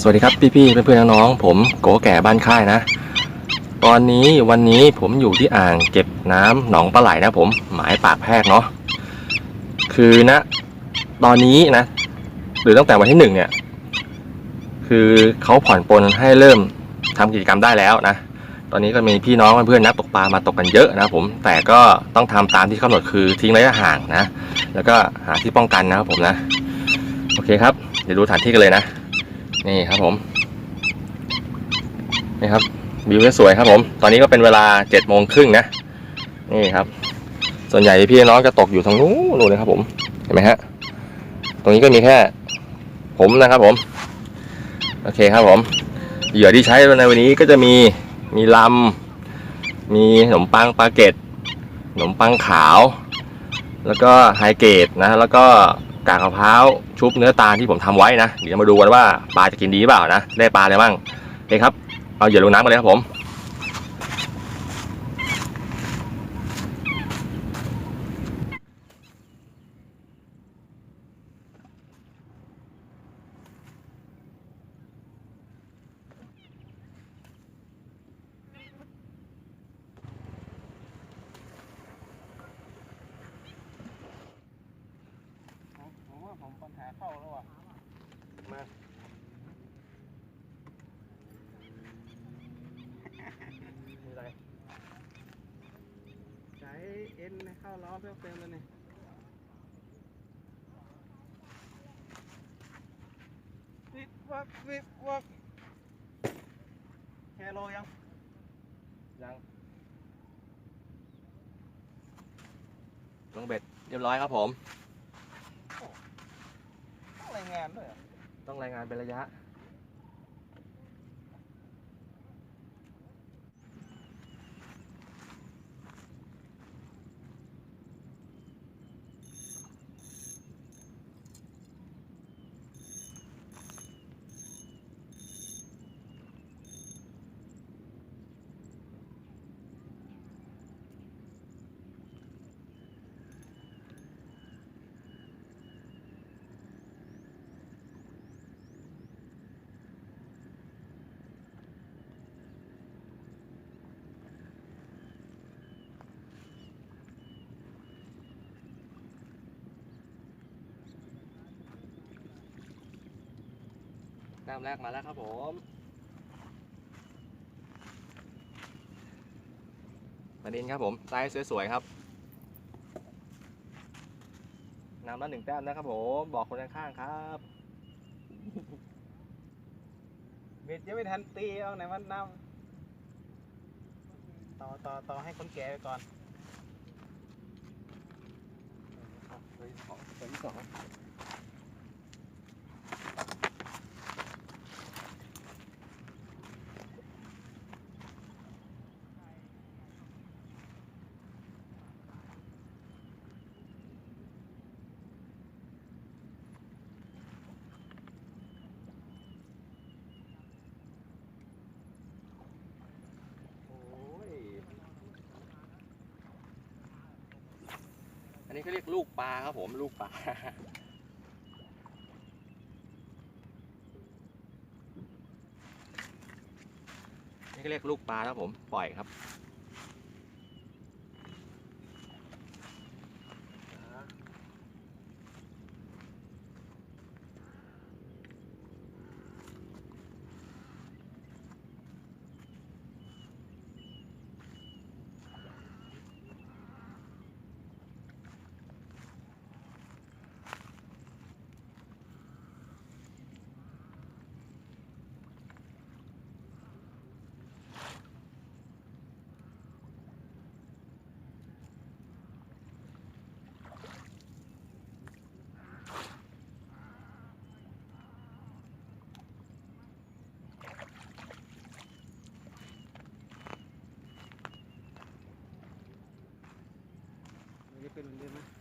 สวัสดีครับพี่ๆเพื่อนๆน้องๆผมโกแก่บ้านค่ายนะ ตอนนี้วันนี้ผมอยู่ที่อ่างเก็บน้ำหนองปลาไหลนะผมหมายปากแพรกเนาะคือนะ ตอนนี้นะ หรือตั้งแต่วันที่หนึ่งเนี่ย คือเขาผ่อนปลนให้เริ่มทำกิจกรรมได้แล้วนะ ตอนนี้ก็มีพี่น้องเพื่อนๆนักตกปลามาตกกันเยอะนะผม แต่ก็ต้องทำตามที่กำหนดคือทิ้งระยะห่างนะ แล้วก็หาที่ป้องกันนะครับผมนะ โอเคครับ เดี๋ยวดูสถานที่กันเลยนะ นี่ครับผม นี่ครับวิวสวยครับผม ตอนนี้ก็เป็นเวลาเจ็ดโมงครึ่งนะ นี่ครับ ส่วนใหญ่พี่น้องจะตกอยู่ทางนู้นเลยครับผม เห็นไหมฮะ ตรงนี้ก็มีแค่ ผมนะครับผม โอเคครับผม เหยื่อที่ใช้ในวันนี้ก็จะมี มีลำ มีขนมปังปลาเกตขนมปังขาว แล้วก็ไฮเกรดนะ แล้วก็ กากมะพร้าวชุบเนื้อตาลที่ผมทำไว้นะ เดี๋ยวมาดูกันว่าปลาจะกินดีเปล่านะ ได้ปลาอะไรบ้างโอเคครับ เอาเหยื่อลงน้ำกันเลยครับผมว่าผมปัญหาเข้าแล้วอะ มา มีอะไร ใช้ เอ็นเข้าล้อเพิ่มเติมเลยเนี่ยวิบวับวิบวับแคโลยัง ยังลงเบ็ดเรียบร้อยครับผม ต้องรายงานด้วยเหรอต้องรายงานเป็นระยะ น้ำแรกมาแล้วครับผมมาดินครับผมไซส์สวยๆครับน้ำละหนึ่งแต้มนะครับผมบอกคนข้างๆครับเบ็ดยังไม่ทันตีเอาไหนมันน้ำต่อต่อต่อให้คนแก่ไปก่อนตัวที่สองตัวที่สองโอ้ย อั นนี้เขาเรียกลูกปลาครับผมลูกปลานี่ก็เรียกลูกปลาครับผมปล่อยครับ มัน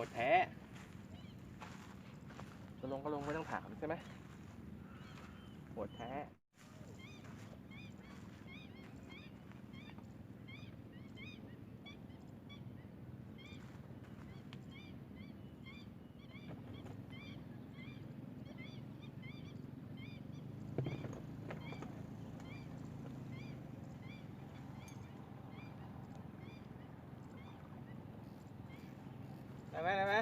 หมดแท้จะลงก็ลงไม่ต้องถามใช่ไหม ได้ไหมได้ไหม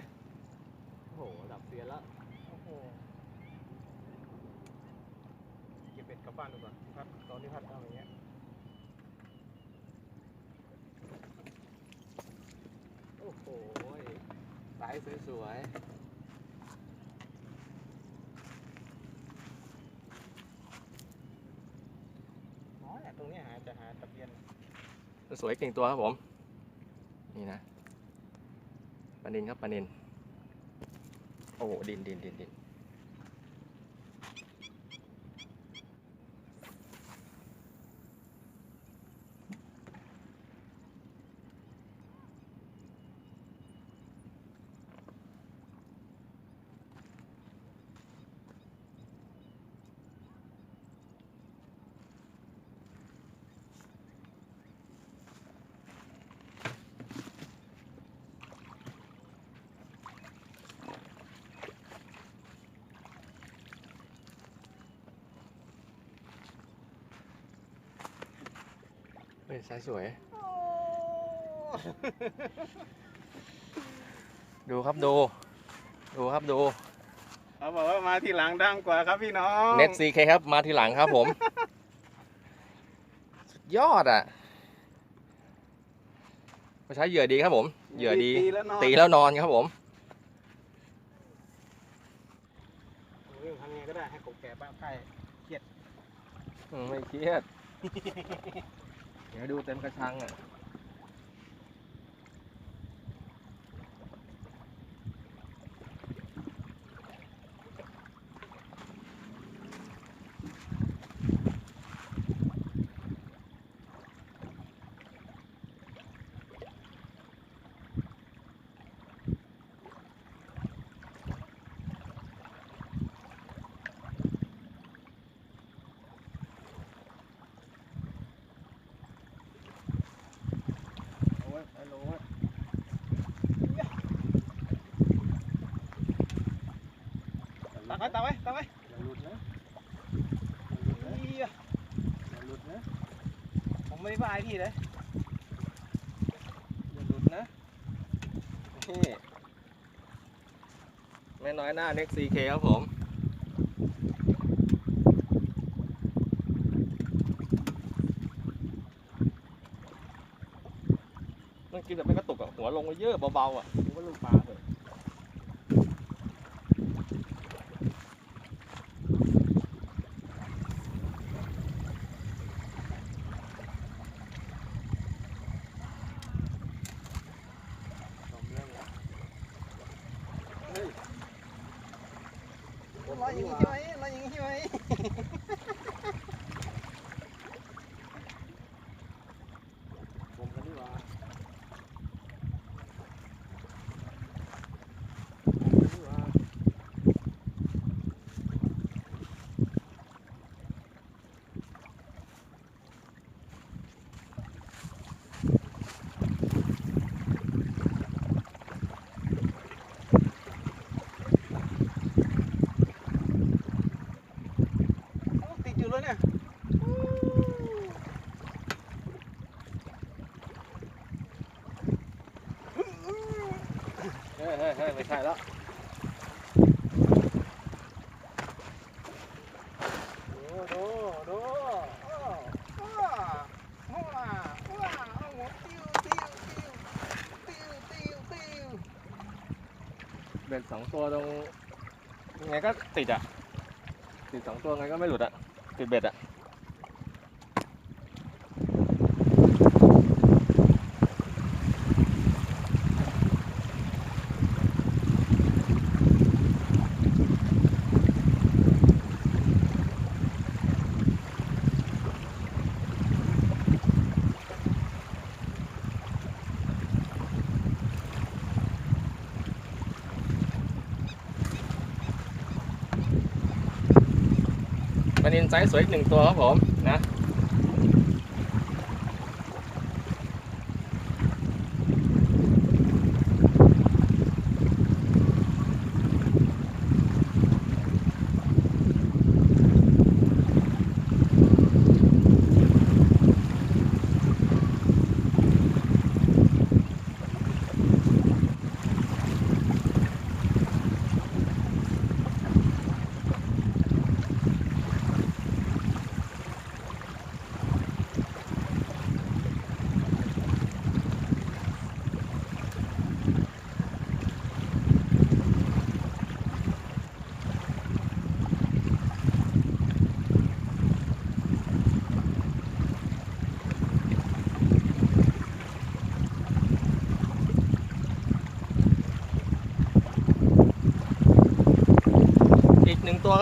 โอ้โหระดับเซียนแล้ว โอ้โห เก็บเบ็ดกลับบ้านดูก่อนพัดตอนที่พัดเอาอย่างเงี้ย โอ้โหไซส์สวยอ๋อเนี่ยตรงเนี้ยหาจะหาตะเพียนๆสวยเก่งตัวครับผม นี่นะปลา นินครับปลานินโอ้โหดินดินดินดิน เฮ้ยไซส์สวย ดูครับดู ดูครับดู เขาบอกว่ามาทีหลังดังกว่าครับพี่น้องเน็ตซีเคครับมาทีหลังครับผม สุดยอดอะมาใช้เหยื่อดีครับผม เหยื่อดี ตีแล้วนอนตีแล้วนอนครับผมเรื่องทำยังไงก็ได้ให้กบแก่บ้านใกล้อืมไม่เครียด เดี๋ยวดูเต็มกระชังอะ เอาไว้เอาลงไว้ตักไว้ตักไว้ตักไว้อย่าหลุดนะเหี้ยอย่าหลุดนะผมไม่ได้บาไอ้พี่เลยอย่าหลุดนะนี่แม่น้อยหน้าเน็กซีเคครับผม มันกินแบบไม่กระตุกอะหัวลงไปเยอะเบาๆอะนึกว่าลูกปลาเถอะ สองเรื่องละ รออย่างนี้ใช่ไหมรออย่างนี้ใช่ไหม ผมกันดีกว่าผมกันดีกว่า เอ้าติดอยู่ เลยเนี่ยเฮ้ยเฮ้ยเฮ้ยไม่ใช่แล้วดูดูดูอ้าวอ้าวอ้าวอ้าวอ้าวเอาหัวติ้วติ้วติ้วติ้วติ้วติ้วเบ็ดสองตัวตรงยังไงก็ติดอะติดสองตัวไงก็ไม่หลุดอะ ติด นินไซส์สวยอีกหนึ่งตัวครับผมนะ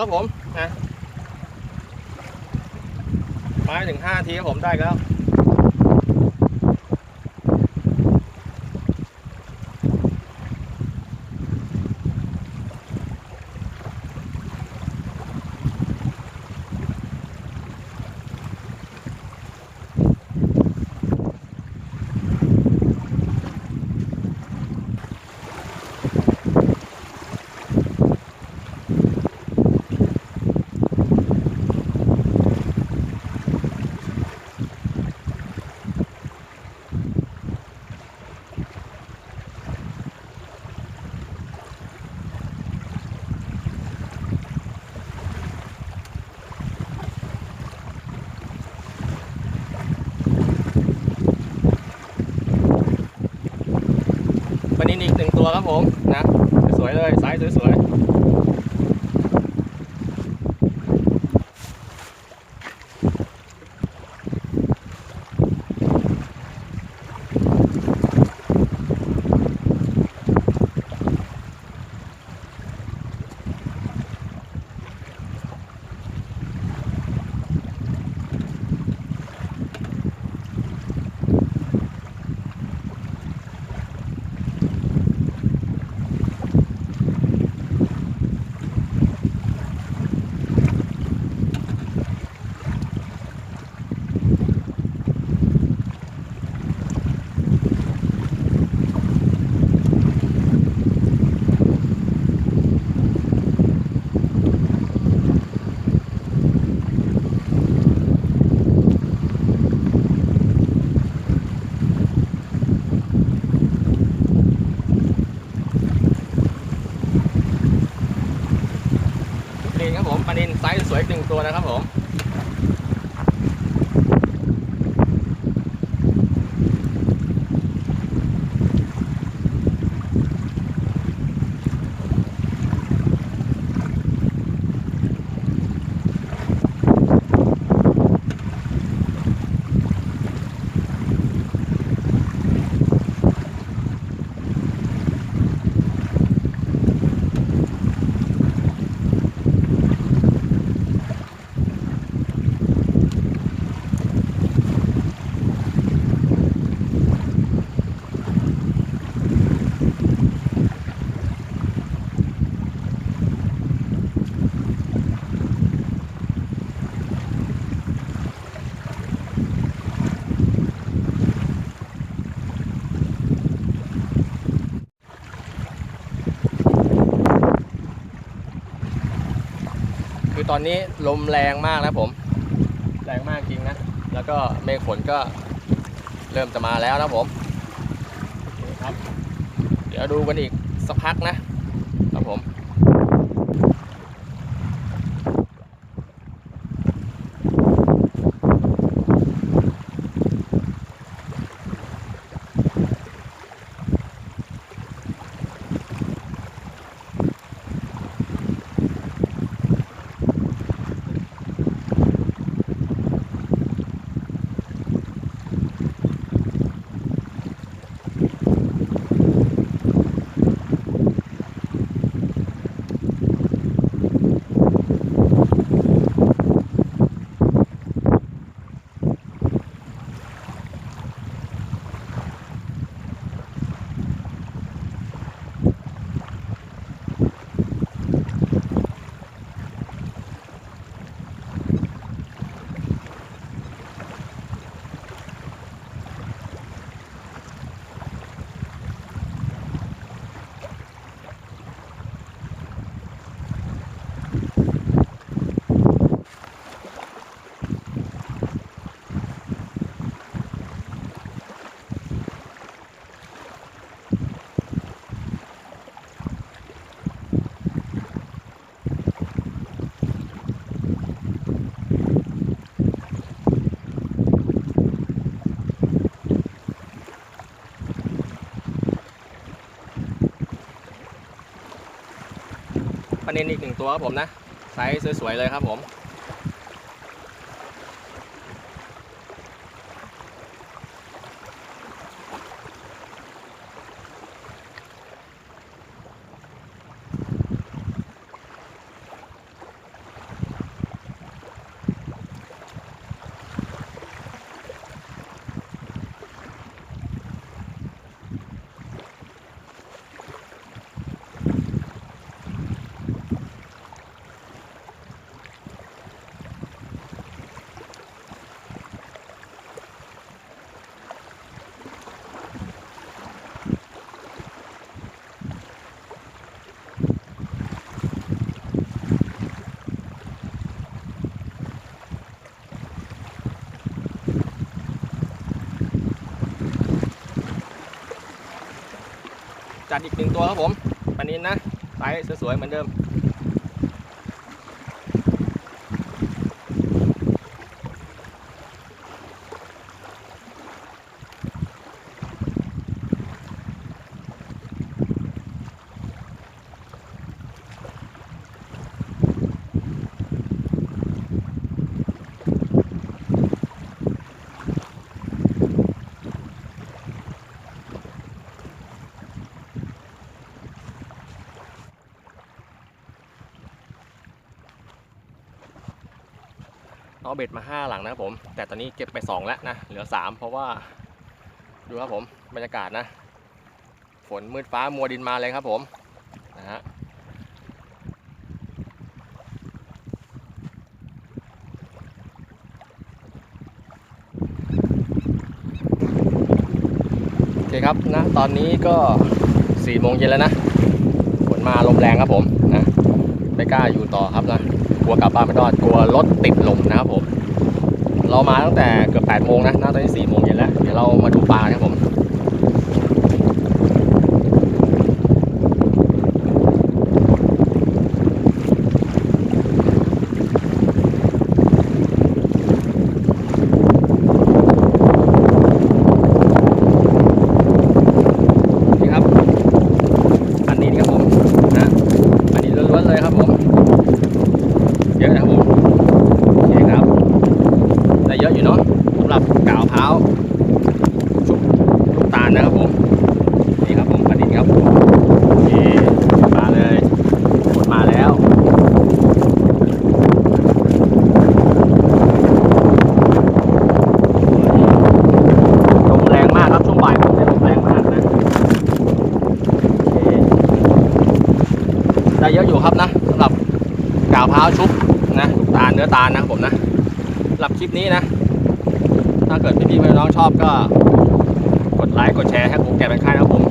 ครับผมนะไม้ถึงห้าทีครับผมได้แล้ว ครับผมนะสวยเลยสายสวยๆ นี่ครับผมปลานินไซส์สวยหนึ่งตัวนะครับผม ตอนนี้ลมแรงมากนะผม แรงมากจริงนะ แล้วก็เมฆฝนก็เริ่มจะมาแล้วนะผมครับ เดี๋ยวดูกันอีกสักพักนะครับผม นอีกหนึ่งตัวครับผมนะไซส์สวยๆเลยครับผม จัดอีกหนึ่งตัวครับผมปลานินนะไซส์สวยๆเหมือนเดิม เอาเบ็ดมาห้าหลังนะครับผม แต่ตอนนี้เก็บไปสองแล้วนะ เหลือสามเพราะว่า ดูครับผม บรรยากาศนะ ฝนมืดฟ้ามัวดินมาเลยครับผม นะฮะโอเคครับนะตอนนี้ก็สี่โมงเย็นแล้วนะฝนมาลมแรงครับผมนะไม่กล้าอยู่ต่อครับนะ กลัวกลับบ้านไม่รอดกลัวรถติดลมนะครับผม เรามาตั้งแต่เกือบ8โมงนะน่าตอนนี้4โมงเย็นแล้ว เดี๋ยวเรามาดูปลาครับผม นี่ครับ อันนี้ครับผมนะ อันนี้ล้วนๆเลยครับผม เยอะนะครับผมโอเคครับ ได้เยอะอยู่เนาะสำหรับกาวเท้าชุบลูกตาลนะครับผม นี่ครับผมประดิษฐ์ครับโอเคมาเลยหมดมาแล้วลมแรงมากครับช่วงบ่ายผมเนี่ยลมแรงมากนะโอเคได้เยอะอยู่ครับนะสำหรับ กาวเท้าชุบนะลูกตาลเนื้อตาลนะครับผมนะสำหรับค ลิปนี้นะ ถ้าเกิดพี่ๆน้องๆชอบก็ กดไลค์กดแชร์ให้ผมแก่เป็นค่ายนะครับผม